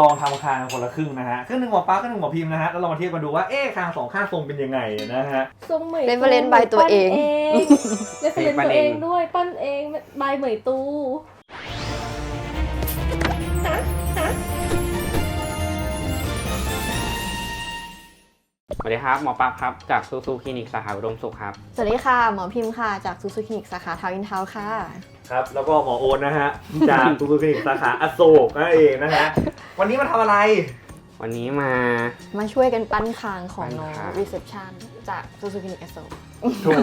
ลองทำคางคนละครึ่งนะฮะครึ่งหนึ่งหมอป้าครึ่งหนึ่งหมอพิมพ์นะฮะแล้วเรามาเทียบกันดูว่าเอ๊ะคางสองข้างทรงเป็นยังไงนะฮะ ทรงเหมย Reference by ตัวเองเรฟเฟรนปั้นตัวเอเอง งด้วยปั้นเองบายเหมยตูสวัสดีครับ หมอปั๊บครับ จากซูซูคลินิกสาขาอุดมสุขครับ สวัสดีค่ะ หมอพิมพ์ค่ะ จากซูซูคลินิกสาขาทาวน์อินทาวน์ค่ะ ครับ แล้วก็หมอโอนนะฮะ จากตูตูคลินิกสาขาอโศกนั่นเองนะฮะ วันนี้มาทำอะไร วันนี้มา มาช่วยกันปั้นคางของปั้นน้องคาง รีเซพชันจากซูซูคลินิกอโศกถูก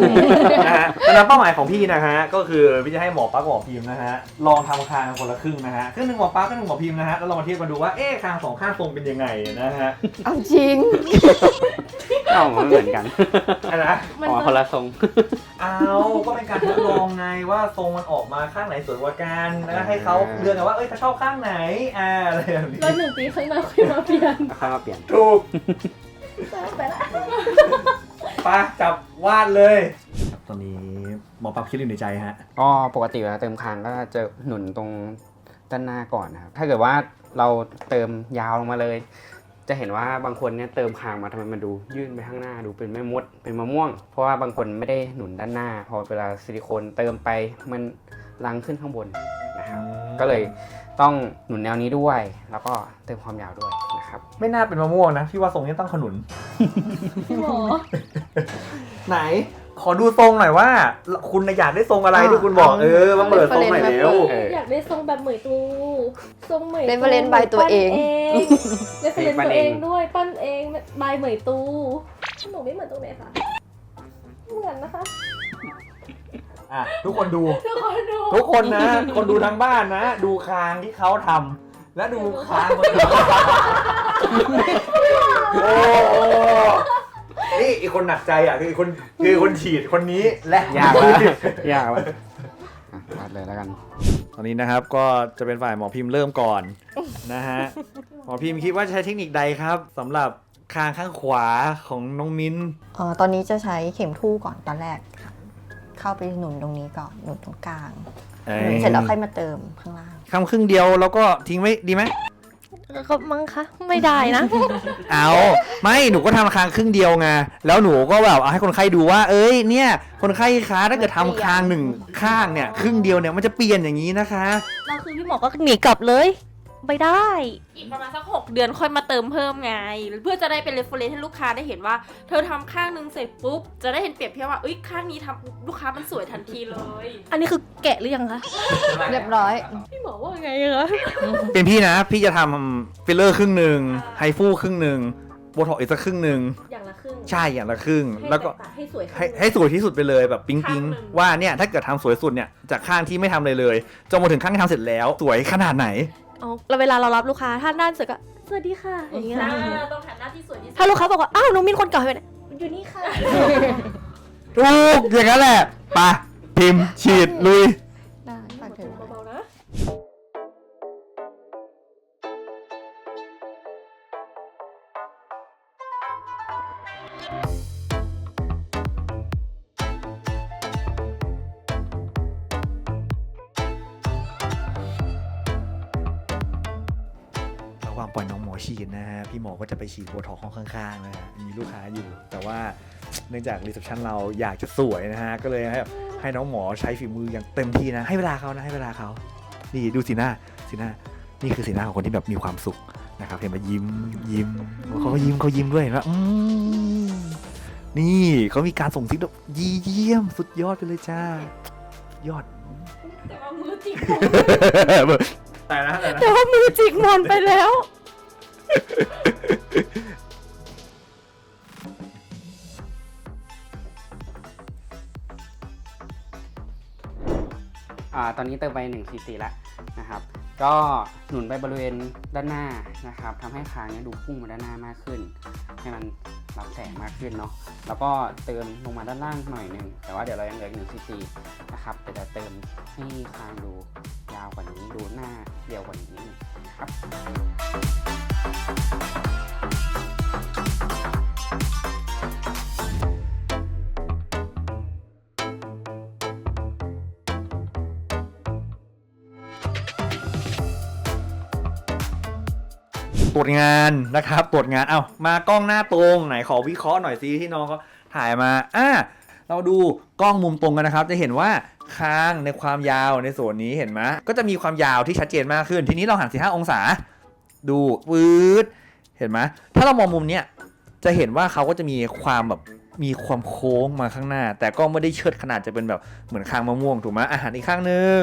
นะฮะดังนั้นเป้าหมายของพี่นะฮะ ก็คือพี่จะให้หมอป้ากับหมอพิมพ์นะฮะ ลองทำคางคนละครึ่งนะฮะครึ่งหนึ่งหมอป้าครึ่งหนึ่งหมอพิมพ์นะฮะ แล้วเรามาเทียบกันดูว่า เอ๊ะคางสองข้างทรงเป็นยังไงนะฮะเอาจริง เอ้ามันเหมือนกันอะไรนะ มันอ๋อจะคนละทรง เอาก็เป็นการทดลองไงว่าทรงมันออกมาข้างไหนสวยกว่ากันแล้วก็ให้เขาเลือกกันว่า เอ้ยเขาชอบข้างไหน อ่าอะไรแบบนี้ แล้วหนึ่งปีข้างหน้าคุยมาเปลี่ยน แล้วค่อยมาเปลี่ยน ถูก ไปละ ไปะจับวาดเลย ตอนนี้หมอปั๊บคิดอยู่ในใจฮะ ก็ปกติเวลาเติมคางก็จะหนุนตรงด้านหน้าก่อนนะครับ ถ้าเกิดว่าเราเติมยาวลงมาเลย จะเห็นว่าบางคนเนี่ยเติมคางมาทำไมมันดูยื่นไปข้างหน้าดูเป็นแม่มดเป็นมะม่วง เพราะว่าบางคนไม่ได้หนุนด้านหน้า พอเวลาซิลิโคนเติมไปมันลังขึ้นข้างบนนะครับ ก็เลยต้องหนุนแนวนี้ด้วย แล้วก็เติมความยาวด้วยนะครับ ไม่น่าเป็นมะม่วงนะ พี่ว่าทรงนี้ต้องขนุน พี่หมอ ไหน ขอดูทรงหน่อยว่า คุณอยากได้ทรงอะไรอ่า ที่คุณบอกเอาเออมาเปิดทรงหน่อย reference เร็วเอออยากได้ทรงแบบเหมยตูทรงเหมยตู Reference by ตัวเอง เรฟเฟรนปั้นตัวเอเอง งด้วยปั้นเองบายเหมยตูหนูไม่เหมือนตรงไหนคะเหมือนนะคะอะทุกคนดู ทุกคนดูทุกคนนะ คนดูทางบ้านนะ ดูคางที่เขาทำและดูคางคนอื่นโอ้โห นี่อีกคนหนักใจอะคืออีกคนคือคนฉีดคนนี้และยากแล้วยากแล้วอะตัดเลยแล้วกัน ตอนนี้นะครับก็จะเป็นฝ่ายหมอพิมพ์เริ่มก่อนนะฮะหมอพิมพ์คิดว่าจะใช้เทคนิคใดครับสำหรับคางข้างขวาของน้องมิ้น เอ่อตอนนี้จะใช้เข็มทู่ก่อนตอนแรกค่ะเข้าไปหนุนตรงนี้ก่อนหนุนตรงกลางหนุนเสร็จแล้วค่อยมาเติมข้างล่าง คำครึ่งเดียวแล้วก็ทิ้งไว้ดีไหม ก็มั้งคะไม่ได้นะ เอาไม่หนูก็ทำคางครึ่งเดียวไงแล้วหนูก็แบบเอาให้คนไข้ดูว่า เอ้ยเนี่ย คนไข้คะถ้าเกิดทำคางหนึ่งข้างเนี่ยครึ่งเดียวเนี่ยมันจะเปลี่ยนอย่างนี้นะคะเราคือพี่หมอก็หนีกลับเลย ไม่ได้ อีกประมาณสักหกเดือนค่อยมาเติมเพิ่มไง เพื่อจะได้เป็นเรฟเฟรนให้ลูกค้าได้เห็นว่า เธอทำข้างหนึงเสร็จปุ๊บ จะได้เห็นเปรียบเทียบว่าเอ้ยข้างนี้ทำลูกค้ามันสวยทันทีเลย อันนี้คือแกะหรือยังคะเรียบร้อย พี่หมอว่าไงคะเป็นพี่นะพี่จะทำฟิลเลอร์ครึ่งหนึ่งไฮฟูครึ่งหนึ่งโบท็อกอีกสักครึ่งหนึ่งอย่างละครึ่งใช่อย่างละครึ่งให้แล้วก็ตาให้สวยขึ้นให้ให้สวยที่สุดไปเลยแบบปิ๊งปิ๊งข้างหนึ่งว่าเนี่ยถ้าเกิดทำสวยสุดเนี่ยจากข้างที่ไม่ทำเลยเลยจนมาถึงข้างที่ทำเสร็จแล้ว สวยขนาดไหน เอาแล้วเวลาเรารับลูกค้าถ้าด้านสวยก็สวัสดีค่ะอย่างเงี้ยอ่าต้องหันหน้าที่สวยที่สุดถ้าลูกค้าบอกว่าอ้าวน้องมินคนเก่าไปไหนอยู่นี่ค่ะ ถูกอย่างนั้นแหละไปะพิมพ์ฉีดลุย ระหว่างปล่อยน้องหมอฉีดนะฮะพี่หมอก็จะไปฉีดโบท็อกห้องข้างๆนะฮะมีลูกค้าอยู่ แต่ว่าเนื่องจากรีเซพชันเราอยากจะสวยนะฮะก็เลยให้ให้น้องหมอใช้ฝีมืออย่างเต็มที่นะ ให้เวลาเขานะให้เวลาเขานี่ดูสีหน้าสีหน้านี่คือสีหน้าของคนที่แบบมีความสุขนะครับเห็นไหมยิ้มยิ้มเขาก็ยิ้มเขายิ้มด้วยเห็นไหมอืมนี่เขามีการส่งซิกแบบเยี่ยมสุดยอดไปเลยจ้ายอดแต่ว่ามือจิกแต่นะแต่นะแต่ว่ามือจิกหมอนไปแล้ว อ่าตอนนี้เติมไป1 cc แล้วนะครับ ก็หนุนไปบริเวณด้านหน้านะครับทำให้คางเนี้ดูพุ่งมาด้านหน้ามากขึ้น ให้มันรับแสงมากขึ้นเนาะแล้วก็เติมลงมาด้านล่างหน่อยหนึงแต่ว่าเดี๋ยวเรายังเหลืออีก1 cc นะครับแต่จะเติมให้คางดูยาวกว่านี้ดูหน้าเดียวกว่านี้นะครับ ตรวจงานนะครับตรวจงานเอามากล้องหน้าตรงไหนขอวิเคราะห์หน่อยซิที่น้องเขาถ่ายมาอ่าเราดูกล้องมุมตรงกันนะครับ จะเห็นว่าคางในความยาวในส่วนนี้เห็นไหมก็จะมีความยาวที่ชัดเจนมากขึ้น ทีนี้เราหัน45องศา ดูปื๊ดเห็นไหมถ้าเรามองมุมเนี้ยจะเห็นว่าเขาก็จะมีความแบบมีความโค้งมาข้างหน้า แต่ก็ไม่ได้เชิดขนาดจะเป็นแบบเหมือนคางมะม่วงถูกไหมอาหารอีกข้างหนึ่ง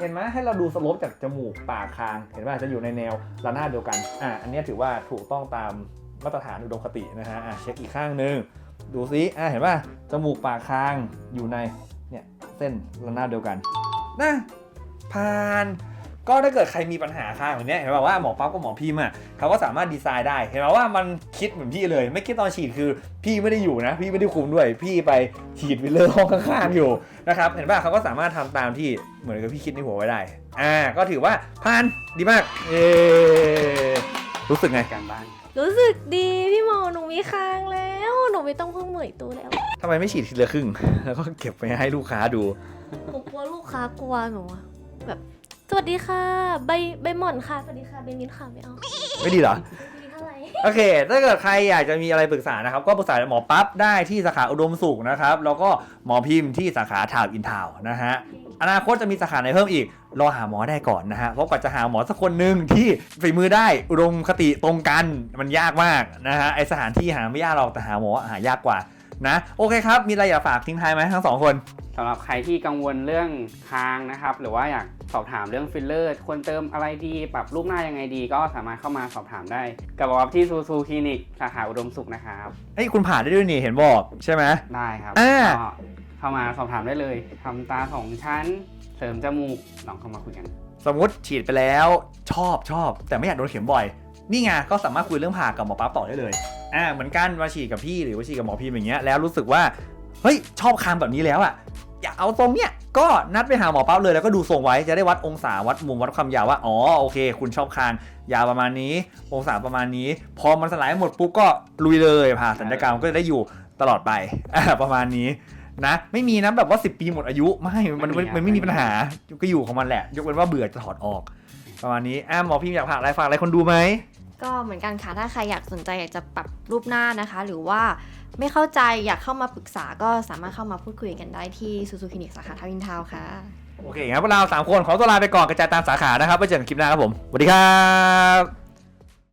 เห็นไหมให้เราดูสโลปจากจมูกปากคาง เห็นว่าจะอยู่ในแนวระนาบเดียวกันอะอันนี้ถือว่าถูกต้องตามมาตรฐานอุดมคตินะฮะอะเช็คอีกข้างหนึ่งดูซิอะเห็นป่ะจมูกปากคางอยู่ในเนี่ยเส้นระนาบเดียวกันนะผ่าน ก็ถ้าเกิดใครมีปัญหาข้างแบบเนี้ยเห็นป่ะว่าหมอปั๊บกับหมอพิมพ์อะเขาก็สามารถดีไซน์ได้ เห็นป่ะว่ามันคิดเหมือนพี่เลย ไม่คิดตอนฉีดคือ พี่ไม่ได้อยู่นะ พี่ไม่ได้คุมด้วย พี่ไปฉีดฟิลเลอร์ห้องข้างๆอยู่นะครับ เห็นป่ะเขาก็สามารถทำตามที่เหมือนกับพี่คิดในหัวไว้ได้ อ่า ก็ถือว่าผ่านดีมากเย้รู้สึกไงการบ้าน รู้สึกดีพี่หมอหนูมีคางแล้ว หนูไม่ต้องพึ่งเหมยตูแล้วทำไมไม่ฉีดทีละครึ่ง แล้วก็เก็บไปให้ลูกค้าดู หนูกลัวลูกค้ากลัวหนูอะแบบส วัสดีค่ะ ใบใบหม่อนค่ะ สวัสดีค่ะเบนมินค่ะไม่เอา ไม่ดีเหรอไม่มีเท่าไหร่ โอเค ถ้าเกิดใครอยากจะมีอะไรปรึกษานะครับ ก็ปรึกษาหมอปั๊บได้ที่สาขาอุดมสุขนะครับ แล้วก็หมอพิมพ์ที่สาขาทาวน์อินทาวน์นะฮะ อนาคตจะมีสาขาไหนเพิ่มอีก รอหาหมอได้ก่อนนะฮะ เพราะกว่าจะหาหมอสักคนหนึ่งที่ฝีมือได้อุดมคติตรงกันมันยากมากนะฮะ ไอสถานที่หาไม่ยากหรอกแต่หาหมอหายากกว่านะ โอเคครับ มีอะไรอยากฝากทิ้งท้ายไหมทั้งสองคน สำหรับใครที่กังวลเรื่องคางนะครับ หรือว่าอยาก สอบถามเรื่องฟิลเลอร์ ควรเติมอะไรดี ปรับรูปหน้ายังไงดี ก็สามารถเข้ามาสอบถามได้ กับวอบที่ซูซูคลินิกสาขาอุดมสุขนะครับเฮ้ยคุณผ่านได้ด้วยนี่เห็นบอกใช่ไหมได้ครับอ่าก็เข้ามาสอบถามได้เลยทำตาสองชั้น เสริมจมูกลองเข้ามาคุยกัน สมมติฉีดไปแล้วชอบชอบ แต่ไม่อยากโดนเข็มบ่อย นี่ไงก็สามารถคุยเรื่องผ่ากับหมอปั๊บต่อได้เลยอ่าเหมือนกันมาฉีดกับพี่หรือว่าฉีดกับหมอพิมพ์อย่างเงี้ยแล้วรู้สึกว่าเฮ้ยชอบคางแบบนี้แล้วอะ อยากเอาทรงเนี้ยก็นัดไปหาหมอปั๊บเลยแล้วก็ดูทรงไว้จะได้วัดองศาวัดมุมวัดความยาวว่าอ๋อโอเค คุณชอบคางยาวประมาณนี้ องศาประมาณนี้ พอมันสลายหมดปุ๊บก็ลุยเลยผ่าสัญญกรรมก็จะได้อยู่ตลอดไปอ่าประมาณนี้นะไม่มีนะแบบว่า 10 ปีหมดอายุไม่มันมันมันไม่มีปัญหาก็อยู่ของมันแหละ ยกเว้นว่าเบื่อจะถอดออก ประมาณนี้อะหมอพิมพ์อยากฝากอะไรฝากอะไรคนดูไหม ก็เหมือนกันค่ะ ถ้าใครอยากสนใจอยากจะปรับรูปหน้านะคะ หรือว่าไม่เข้าใจอยากเข้ามาปรึกษาก็สามารถเข้ามาพูดคุยกันได้ที่ซูซูคลินิกสาขาทาวินทาว์ค่ะ โอเคงั้นพวกเราสามคนขอตัวลาไปก่อนกระจายตามสาขานะครับไว้เจอกันคลิปหน้าครับผมสวัสดีครับ